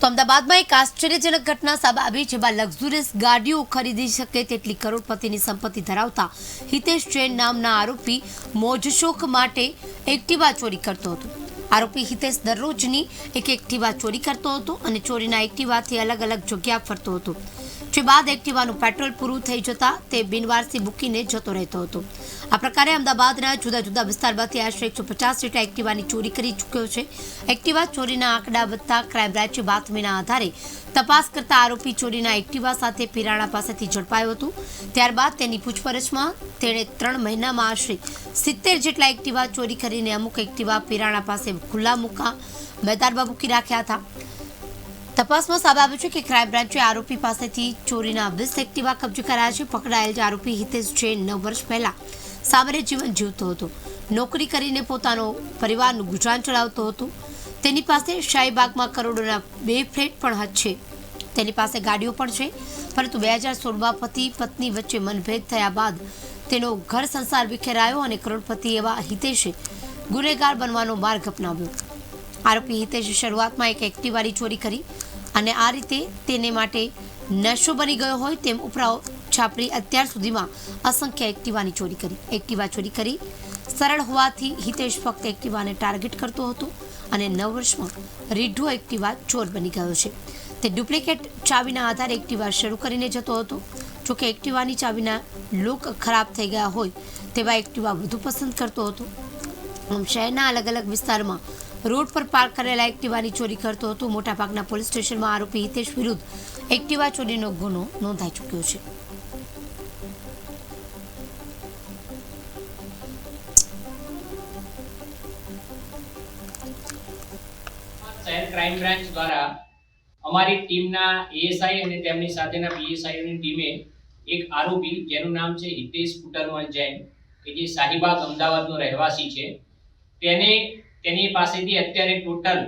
તો અમદાવાદમાં એક આશ્ચર્યજનક ઘટના સામે આવી જેમાં લક્ઝુરિયસ ગાડીઓ ખરીદી શકે તેટલી કરોડપતિની સંપત્તિ ધરાવતા હિતેશ જૈન નામના આરોપી મોજશોખ માટે એક્ટિવા ચોરી કરતો હતો. આરોપી હિતેશ દરરોજની એક એક્ટિવા ચોરી કરતો હતો અને ચોરીના એક્ટિવાથી અલગ અલગ જગ્યા ફરતો હતો. જે બાદ એક્ટિવાનું પેટ્રોલ પૂરું થઈ જતા તે બિનવારસી મૂકીને જતો રહેતો હતો. આ પ્રકારે અમદાવાદના જુદા જુદા વિસ્તારમાંથી આશરે એકસો પચાસ જેટલા એક્ટિવાની ચોરી કરી ચૂક્યો છે. એક્ટિવા ચોરીના આંકડા વધતા ક્રાઇમ બ્રાન્ચે બાતમીના આધારે તપાસ કરતા આરોપી ચોરીના એક્ટિવા સાથે પિરાણા પાસેથી ઝડપાયો હતું. ત્યારબાદ તેની પૂછપરછમાં તેણે ત્રણ મહિનામાં આશરે સિત્તેર જેટલા એક્ટિવા ચોરી કરીને અમુક એક્ટિવા પિરાણા પાસે ખુલ્લા મૂકા મેદાનમાં મૂકી રાખ્યા હતા. તપાસમાં સામે આવ્યું છે કે ક્રાઇમ બ્રાન્ચે આરોપી પાસેથી ચોરીના વીસ એક્ટિવા કબજે કરાયા છે. પકડાયેલ જે આરોપી હિતેશ જૈન નવ વર્ષ પહેલા સામાન્ય જીવન જીવતો હતો. નોકરી કરીને પોતાનો પરિવારનું ગુજરાન ચલાવતો હતો. તેની પાસે શાહીબાગમાં કરોડોના બે ફ્લેટ પણ છે. તેની પાસે ગાડીઓ પણ છે. પરંતુ બે હજાર સોળમાં પતિ, પત્ની વચ્ચે મનભેદ થયા બાદ તેનો ઘર સંસાર વિખેરાયો અને કરોડપતિ એવા હિતેશે ગુનેગાર બનવાનો માર્ગ અપનાવ્યો. આરોપી હિતેશે શરૂઆતમાં એક એક્ટિવાની ચોરી કરી અને આ રીતે તેને માટે નશો બની ગયો હોય તેમ ઉપરાવ છાપરી અત્યાર સુધીમાં અસંખ્ય એક્ટિવાની ચોરી કરી. એક્ટિવા ચોરી કરી સરળ હોવાથી હિતેશ ફક્ત એક્ટિવાને ટાર્ગેટ કરતો હતો અને નવ વર્ષમાં રીઢો એક્ટિવા ચોર બની ગયો છે. તે ડુપ્લિકેટ ચાવીના આધારે એક્ટિવા શરૂ કરીને જતો હતો. જોકે એક્ટિવાની ચાવીના લુક ખરાબ થઈ ગયા હોય તેવા એક્ટિવા વધુ પસંદ કરતો હતો. શહેરના અલગ અલગ વિસ્તારમાં રોડ પર પાર્ક કરેલા એક્ટિવાની ચોરી કરતો હતો. મોટાભાગના પોલીસ સ્ટેશનમાં આરોપી હિતેશ વિરુદ્ધ એક્ટિવા ચોરીનો ગુનો નોંધાઈ ચૂક્યો છે. શહેર ક્રાઇમ બ્રાન્ચ દ્વારા અમારી ટીમના એએસઆઈ અને તેમની સાથેના પીએસઆઈઓની ટીમે એક આરોપી જેનું નામ છે હિતેશ કુટરમલ જૈન, કે જે શાહીબાગ અમદાવાદનો રહેવાસી છે. તેને તેની પાસેથી અત્યારે ટોટલ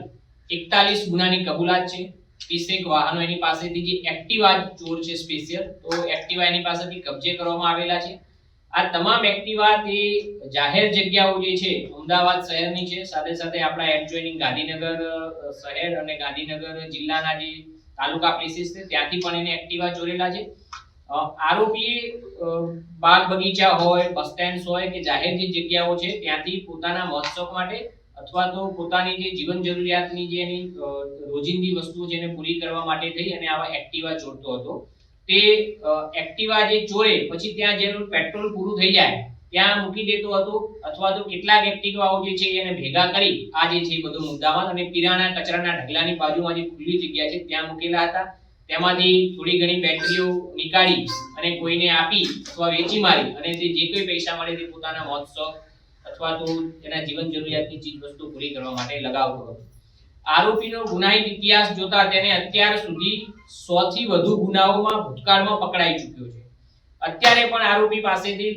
એકતાલીસ ગુનાની કબૂલાત છે. ત્રીસેક વાહનો એની પાસેથી જે એક્ટિવા ચોર છે સ્પેશિયલ તો એક્ટિવા એની પાસેથી કબજે કરવામાં આવેલા છે. આ તમામ એક્ટિવા તે જાહેર જગ્યાઓ જે છે, અમદાવાદ શહેરની છે. સાથે સાથે આપણા એડજોઇનિંગ ગાંધીનગર શહેર અને ગાંધીનગર જિલ્લાના જે તાલુકા પ્લેસીસ છે, ત્યાંથી પણ એને એક્ટિવા ચોરેલા છે. આરોપી બાગ બગીચા હોય બસ સ્ટેન્ડ હોય કે જાહેર જે જગ્યાઓ છે, ત્યાંથી પોતાના મહોત્સવ માટે અથવા તો પોતાની જે જીવન જરૂરિયાતની જે એની રોજિંદી વસ્તુઓ જેને પૂરી કરવા માટે થઈ અને આવા એક્ટિવા ચોરતો હતો. તે એક્ટિવા જે ચોરે, પછી ત્યાં જેનું પેટ્રોલ પૂરું થઈ જાય, ત્યાં મૂકી દેતો હતો, અથવા તો કેટલાક એક્ટિવાઓ જે છે એને ભેગા કરી, આ જે છે બધો મુદ્દામાં અને પીરાણા કચરાના ઢગલાની બાજુમાં જે ખુલ્લી જગ્યા છે ત્યાં મૂકેલા હતા. તેમાંથી થોડી ઘણી બેટરીઓ નીકાળી અને કોઈને આપી અથવા વેચી મારી અને તે જે કોઈ પૈસા મળે તે પોતાના મહોત્સવ અથવા તો એના જીવન જરૂરિયાતની ચીજ વસ્તુ પૂરી કરવા માટે લગાવતો હતો. આરોપીનો ગુનાહિત ઇતિહાસ જોતા તેને અત્યાર સુધી સો થી વધુ ગુનાઓમાં ભૂતકાળમાં પકડાઈ ચૂક્યો છે. અત્યારે પણ આરોપી પાસેથી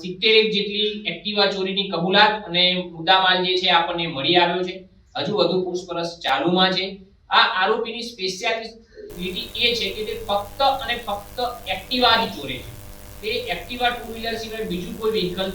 સિત્તેર જેટલી એક્ટિવા ચોરીની કબૂલાત અને મુદ્દામાલ જે છે આપણને મળી આવ્યો છે. હજુ વધુ પૂછપરછ ચાલુમાં છે. આ આરોપીની સ્પેશિયાલિટી એ છે કે તે ફક્ત અને ફક્ત એક્ટિવા જ ચોરે છે. તે એક્ટિવા ટુ વ્હીલર સિવાય બીજું કોઈ વ્હીકલ